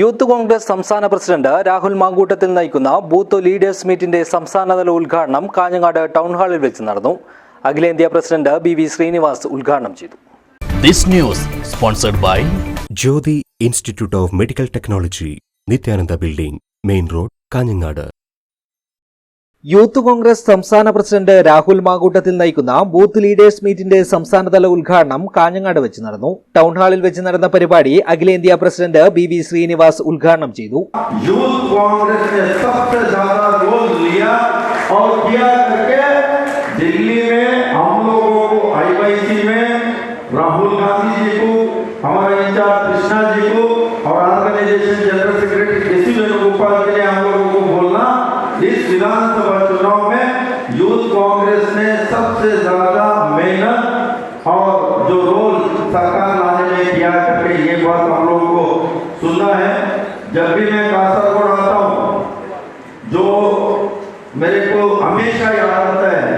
Youth Congress സംസ്ഥാന president Rahul Mamkootathil നയിക്കുന്ന booth leaders മീറ്റിന്റെ സംസ്ഥാനതല ഉദ്ഘാടനം കാഞ്ഞങ്ങാട് ടൗൺ ഹാളിൽ വെച്ച് നടന്നു. അഖിലേന്ത്യാ പ്രസിഡന്റ് ബി വി ശ്രീനിവാസ് ഉദ്ഘാടനം ചെയ്തു. This news sponsored by Jyothi institute of medical technology Nithyananda building main road Kanhangad. Youth Congress സംസ്ഥാന പ്രസിഡന്റ് രാഹുൽ മാങ്കൂട്ടത്തിൽ നയിക്കുന്ന ബൂത്ത് ലീഡേഴ്സ് മീറ്റിന്റെ സംസ്ഥാനതല ഉദ്ഘാടനം കാഞ്ഞങ്ങാട് വെച്ച് നടന്നു ടൗൺ ഹാളിൽ വെച്ച് നടന്ന പരിപാടി അഖിലേന്ത്യാ പ്രസിഡന്റ് ബി വി ശ്രീനിവാസ് ഉദ്ഘാടനം ചെയ്തു यूथ कांग्रेस ने सबसे ज्यादा रोल लिया और किया करके दिल्ली में हम लोगों को आईवाईसी में राहुल गांधी जी को हमारे इंचार्ज कृष्णा जी को और ऑर्गेनाइजेशन मैं कासरगोड आता हूँ। जो मेरे को हमेशा याद आता है,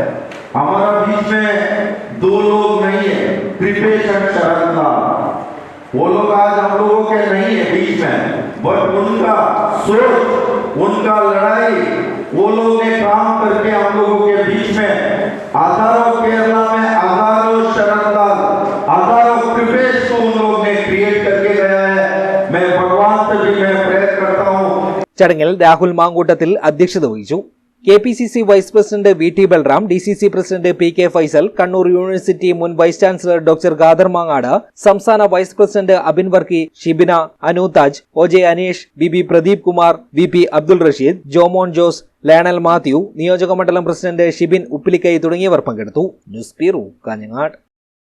हमारा बीच में दो लोग नहीं है कृपेश शरद लाल वो लोग आज हम लोगों के नहीं है बीच में, बट उनका सोच, उनका लड़ाई, वो लोग ने काम करके हम लोगों के बीच में हज़ारों केरला में हज़ारों लाल हज़ारों कृपेश को उन लोग ने क्रिएट करके गया है। मैं भगवान से भी मैं ചടങ്ങിൽ രാഹുൽ മാങ്കൂട്ടത്തിൽ അധ്യക്ഷത വഹിച്ചു. K P C C vice president V T Balram D C C president P K Faisal Kannur university മുൻ vice chancellor doctor Khader Mangad സംസ്ഥാന vice president Abin Varkey Shibina Anu Taj O J Aneesh B B Pradeep Kumar V P Abdul Rasheed Jomon Jose Lionel Mathew നിയോജക മണ്ഡലം president Shibin Uppilikkai തുടങ്ങിയവർ പങ്കെടുത്തു. News bureau Kanhangad.